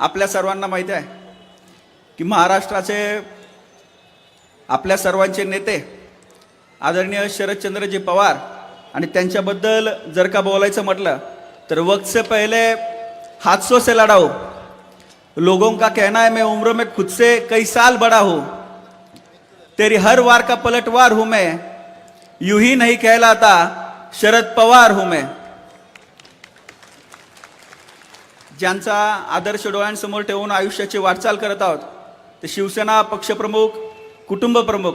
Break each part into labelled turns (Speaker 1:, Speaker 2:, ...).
Speaker 1: आपल्या सर्वांना माहिती आहे की महाराष्ट्राचे आपल्या सर्वांचे नेते आदरणीय शरदचंद्रजी पवार आणि त्यांच्याबद्दल जर का बोलायचं म्हटलं तर वक्त से पहिले हादसों से लड़ा लोगों का कहना है मैं उम्र में खुद से कई साल बड़ा हूं। तेरी हर वार का पलटवार हूं मैं। यूं ही नहीं कहलाता शरद पवार हूं मैं। ज्यांचा आदर्श डोळ्यांसमोर ठेवून आयुष्याची वाटचाल करत आहोत ते शिवसेना पक्षप्रमुख कुटुंब प्रमुख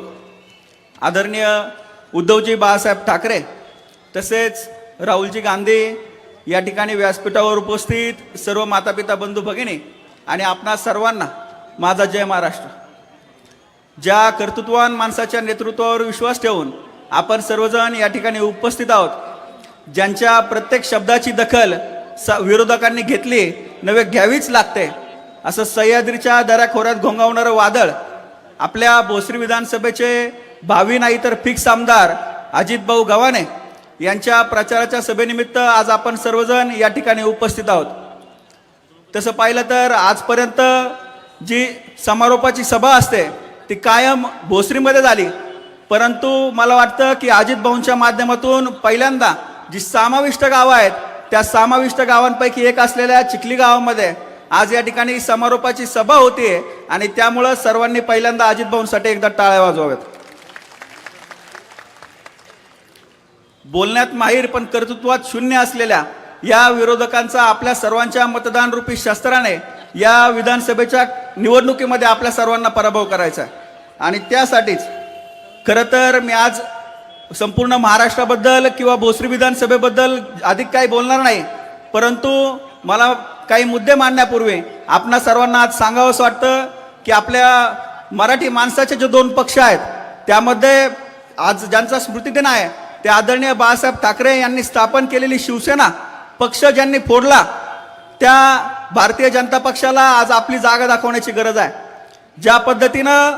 Speaker 1: आदरणीय उद्धवजी बाळासाहेब ठाकरे तसेच राहुलजी गांधी या ठिकाणी व्यासपीठावर उपस्थित सर्व मातापिता बंधू भगिनी आणि आपणा सर्वांना माझा जय महाराष्ट्र. ज्या कर्तृत्वान माणसाच्या नेतृत्वावर विश्वास ठेवून आपण सर्वजण या ठिकाणी उपस्थित आहोत ज्यांच्या प्रत्येक शब्दाची दखल स विरोधकांनी घेतली नव्हे घ्यावीच लागते. असं सह्याद्रीच्या दऱ्याखोऱ्यात घोंगावणारं वादळ आपल्या भोसरी विधानसभेचे भावी नाही तर फिक्स आमदार अजितभाऊ गव्हाणे यांच्या प्रचाराच्या सभेनिमित्त आज आपण सर्वजण या ठिकाणी उपस्थित आहोत. तसं पाहिलं तर आजपर्यंत जी समारोपाची सभा असते ती कायम भोसरीमध्ये झाली. परंतु मला वाटतं की अजित भाऊंच्या माध्यमातून पहिल्यांदा जी समाविष्ट गावं आहेत त्या समाविष्ट गावांपैकी एक असलेल्या चिखली गावामध्ये आज या ठिकाणी समारोपाची सभा होतीये आणि त्यामुळं सर्वांनी पहिल्यांदा अजित भाऊंसाठी एकदा टाळ्या वाजवाव्यात. बोलण्यात माहीर पण कर्तृत्वात शून्य असलेल्या या विरोधकांचा आपल्या सर्वांच्या मतदान रूपी शस्त्राने या विधानसभेच्या निवडणुकीमध्ये आपल्या सर्वांना पराभव करायचा आणि त्यासाठीच खरं तर मी आज संपूर्ण महाराष्ट्राबद्दल किंवा भोसरी विधानसभेबद्दल अधिक काही बोलणार नाही. परंतु मला काही मुद्दे मांडण्यापूर्वी आपणा सर्वांना आज सांगावंसं वाटतं की आपल्या मराठी माणसाचे जे दोन पक्ष आहेत त्यामध्ये आज ज्यांचा स्मृतिदिन आहे ते आदरणीय बाळासाहेब ठाकरे यांनी स्थापन केलेली शिवसेना पक्ष ज्यांनी फोडला त्या भारतीय जनता पक्षाला आज आपली जागा दाखवण्याची गरज आहे. ज्या पद्धतीनं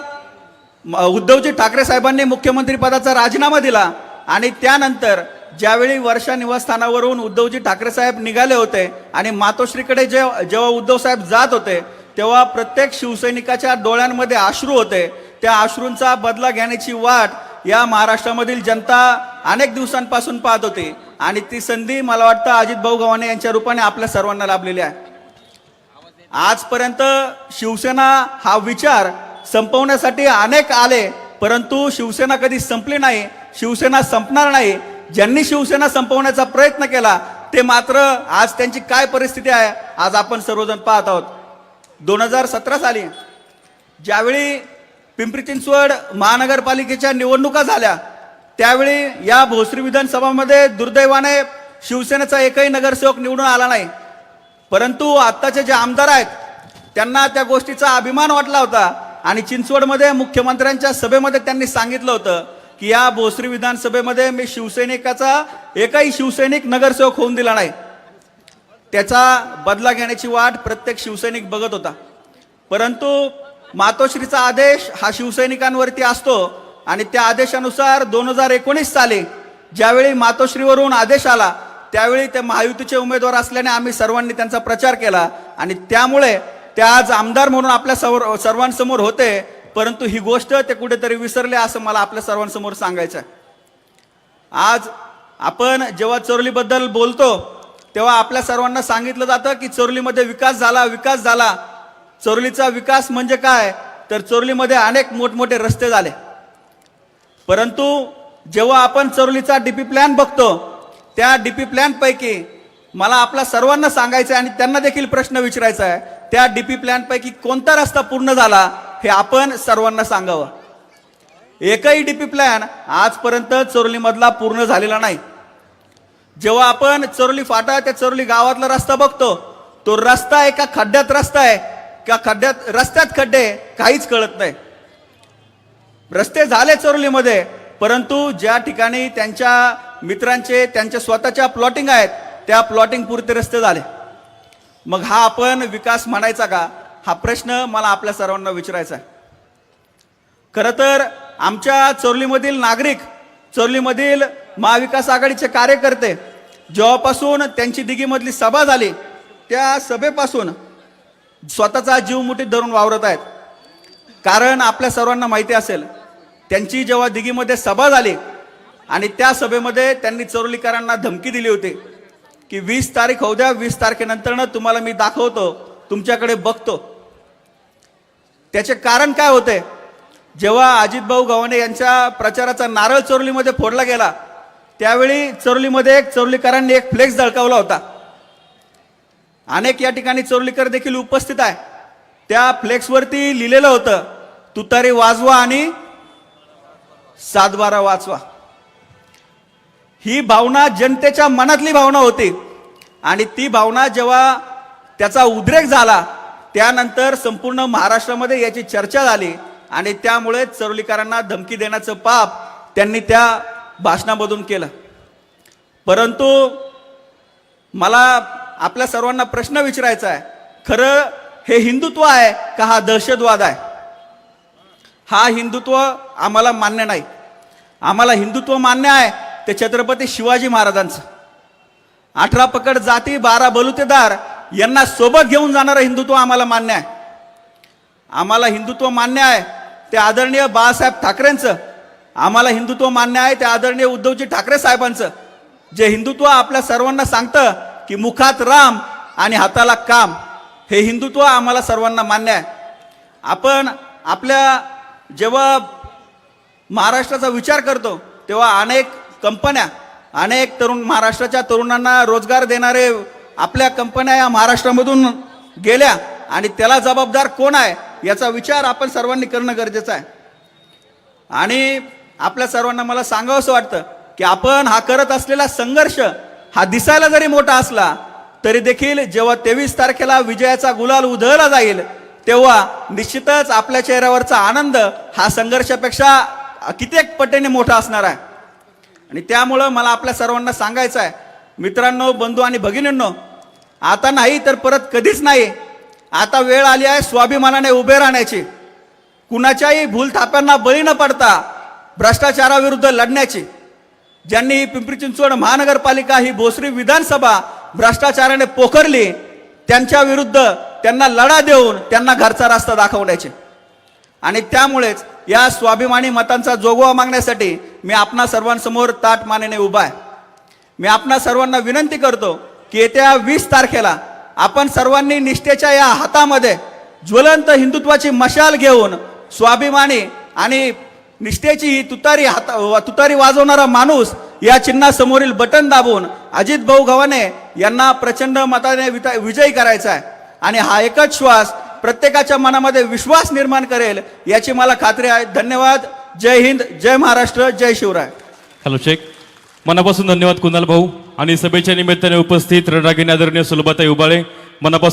Speaker 1: उद्धवजी ठाकरे साहेबांनी मुख्यमंत्रीपदाचा राजीनामा दिला आणि त्यानंतर ज्यावेळी वर्षा निवासस्थानावरून उद्धवजी ठाकरे साहेब निघाले होते आणि मातोश्रीकडे जे जेव्हा उद्धव साहेब जात होते तेव्हा प्रत्येक शिवसैनिकाच्या डोळ्यांमध्ये अश्रू होते. त्या अश्रूंचा बदला घेण्याची वाट या महाराष्ट्रामधील जनता अनेक दिवसांपासून पाहत होती आणि ती संधी मला वाटतं अजित भाऊ गव्हाणे यांच्या रूपाने आपल्या सर्वांना लाभलेली आहे. आजपर्यंत शिवसेना हा विचार संपवण्यासाठी अनेक आले परंतु शिवसेना कधी संपली नाही शिवसेना संपणार नाही. ज्यांनी शिवसेना संपवण्याचा प्रयत्न केला ते मात्र आज त्यांची काय परिस्थिती आहे आज आपण सर्वजण पाहत आहोत. दोन हजार सतरा साली ज्यावेळी पिंपरी चिंचवड महानगरपालिकेच्या निवडणुका झाल्या त्यावेळी या भोसरी विधानसभामध्ये दुर्दैवाने शिवसेनेचा एकही नगरसेवक निवडून आला नाही. परंतु आत्ताचे जे आमदार आहेत त्यांना त्या गोष्टीचा अभिमान वाटला होता. आणि चिंचवडमध्ये मुख्यमंत्र्यांच्या सभेमध्ये त्यांनी सांगितलं होतं की या भोसरी विधानसभेमध्ये मी शिवसैनिकाचा एकही शिवसैनिक नगरसेवक होऊन दिला नाही. त्याचा बदला घेण्याची वाट प्रत्येक शिवसैनिक बघत होता. परंतु मातोश्रीचा आदेश हा शिवसैनिकांवरती असतो आणि त्या आदेशानुसार दोन हजार एकोणीस साली ज्यावेळी मातोश्रीवरून आदेश आला त्यावेळी ते महायुतीचे उमेदवार असल्याने आम्ही सर्वांनी त्यांचा प्रचार केला आणि त्यामुळे ते आज आमदार म्हणून आपल्या सर्व सर्वांसमोर होते परंतु ही गोष्ट ते कुठेतरी विसरले असं मला आपल्या सर्वांसमोर सांगायचं आहे. आज आपण जेव्हा चोरलीबद्दल बोलतो तेव्हा आपल्या सर्वांना सांगितलं जातं की चोरलीमध्ये विकास झाला विकास झाला. चोरलीचा विकास म्हणजे काय? तर चोरलीमध्ये अनेक मोठमोठे रस्ते झाले. परंतु जेव्हा आपण चोरलीचा डीपी प्लॅन बघतो त्या डीपी प्लॅनपैकी मला आपल्या सर्वांना सांगायचं आहे आणि त्यांना देखील प्रश्न विचारायचा आहे त्या डीपी प्लॅनपैकी कोणता रस्ता पूर्ण झाला हे आपण सर्वांना सांगावं. एकही डीपी प्लॅन आजपर्यंत चोरलीमधला पूर्ण झालेला नाही. जेव्हा आपण चोरली फाटा त्या चोरली गावातला रस्ता बघतो तो रस्ता एका खड्ड्यात रस्ता आहे का खड्ड्यात रस्त्यात खड्डे काहीच कळत नाही. रस्ते झाले चोरलीमध्ये परंतु ज्या ठिकाणी त्यांच्या मित्रांचे त्यांच्या स्वतःच्या प्लॉटिंग आहेत त्या प्लॉटिंग पुरते रस्ते झाले. मग हा आपण विकास म्हणायचा का? हा प्रश्न मला आपल्या सर्वांना विचारायचा आहे. खरं तर आमच्या चोरलीमधील नागरिक चोरलीमधील महाविकास आघाडीचे कार्यकर्ते जेव्हापासून त्यांची दिघीमधली सभा झाली त्या सभेपासून स्वतःचा जीव मुठीत धरून वावरत आहेत. कारण आपल्या सर्वांना माहिती असेल त्यांची जेव्हा दिघीमध्ये सभा झाली आणि त्या सभेमध्ये त्यांनी चोरलीकरांना धमकी दिली होती की वीस तारीख होऊ द्या वीस तारखेनंतरनं तुम्हाला मी दाखवतो तुमच्याकडे बघतो. त्याचे कारण काय होते? जेव्हा अजित भाऊ गव्हाणे यांच्या प्रचाराचा नारळ चोरलीमध्ये फोडला गेला त्यावेळी चोरलीमध्ये एक चोरलीकरांनी एक फ्लेक्स दळकावला होता. अनेक या ठिकाणी चोरलीकर देखील उपस्थित आहे. त्या फ्लेक्सवरती लिहिलेलं होतं तुतारी वाजवा आणि सातबारा वाचवा. ही भावना जनतेच्या मनातली भावना होती. आणि ती भावना जेव्हा त्याचा उद्रेक झाला त्यानंतर संपूर्ण महाराष्ट्रामध्ये याची चर्चा झाली. आणि त्यामुळे चरोलीकरांना धमकी देण्याचं पाप त्यांनी त्या भाषणामधून केलं. परंतु मला आपल्या सर्वांना प्रश्न विचारायचा आहे. खरं हे हिंदुत्व आहे का हा दहशतवाद आहे? हा हिंदुत्व आम्हाला मान्य नाही. आम्हाला हिंदुत्व मान्य आहे ते छत्रपती शिवाजी महाराजांचं. अठरा पकड जाती बारा बलुतेदार यांना सोबत घेऊन जाणारं हिंदुत्व आम्हाला मान्य आहे. आम्हाला हिंदुत्व मान्य आहे. ते आदरणीय बाळासाहेब ठाकरेंचं आम्हाला हिंदुत्व मान्य आहे. ते आदरणीय उद्धवजी ठाकरे साहेबांचं. जे हिंदुत्व आपल्या सर्वांना सांगतं की मुखात राम आणि हाताला काम हे हिंदुत्व आम्हाला सर्वांना मान्य आहे. आपण आपल्या जेव्हा महाराष्ट्राचा विचार करतो तेव्हा अनेक कंपन्या अनेक तरुण महाराष्ट्राच्या तरुणांना रोजगार देणारे आपल्या कंपन्या या महाराष्ट्रामधून गेल्या आणि त्याला जबाबदार कोण आहे याचा विचार आपण सर्वांनी करणं गरजेचं आहे. आणि आपल्या सर्वांना मला सांगावंसं वाटतं की आपण हा करत असलेला संघर्ष हा दिसायला जरी मोठा असला तरी देखील जेव्हा तेवीस तारखेला विजयाचा गुलाल उधळला जाईल तेव्हा निश्चितच आपल्या चेहऱ्यावरचा आनंद हा संघर्षापेक्षा कित्येक पटीने मोठा असणार आहे. आणि त्यामुळं मला आपल्या सर्वांना सांगायचं आहे मित्रांनो बंधू आणि भगिनींनो आता नाही तर परत कधीच नाही. आता वेळ आली आहे स्वाभिमानाने उभे राहण्याची. कुणाच्याही भूलथाप्यांना बळी न पडता भ्रष्टाचाराविरुद्ध लढण्याची. ज्यांनी ही पिंपरी चिंचवड महानगरपालिका ही भोसरी विधानसभा भ्रष्टाचाराने पोखरली त्यांच्या विरुद्ध त्यांना लढा देऊन त्यांना घरचा रस्ता दाखवण्याचे. आणि त्यामुळेच या स्वाभिमानी मतांचा जोगवा मागण्यासाठी मी आपणा सर्वांसमोर ताट मानेने उभा आहे. मी आपणा सर्वांना विनंती करतो की येत्या वीस तारखेला आपण सर्वांनी निष्ठेच्या या हातामध्ये ज्वलंत हिंदुत्वाची मशाल घेऊन स्वाभिमानी आणि निष्ठेची ही तुतारी हाता तुतारी वाजवणारा माणूस या चिन्हासमोरील बटन दाबून अजित भाऊ गव्हाणे यांना प्रचंड मताने विता- विजयी करायचा आहे. आणि हा एकच श्वास प्रत्येकाच्या मनामध्ये विश्वास निर्माण करेल याची मला खात्री आहे. धन्यवाद. जय हिंद जय महाराष्ट्र जय शिवराय.
Speaker 2: हॅलो शेख मनापासून धन्यवाद कुणाल भाऊ. आणि सभेच्या निमित्ताने उपस्थित रणरागिणी आदरणीय सुलभाताई उबाळे. मनापासून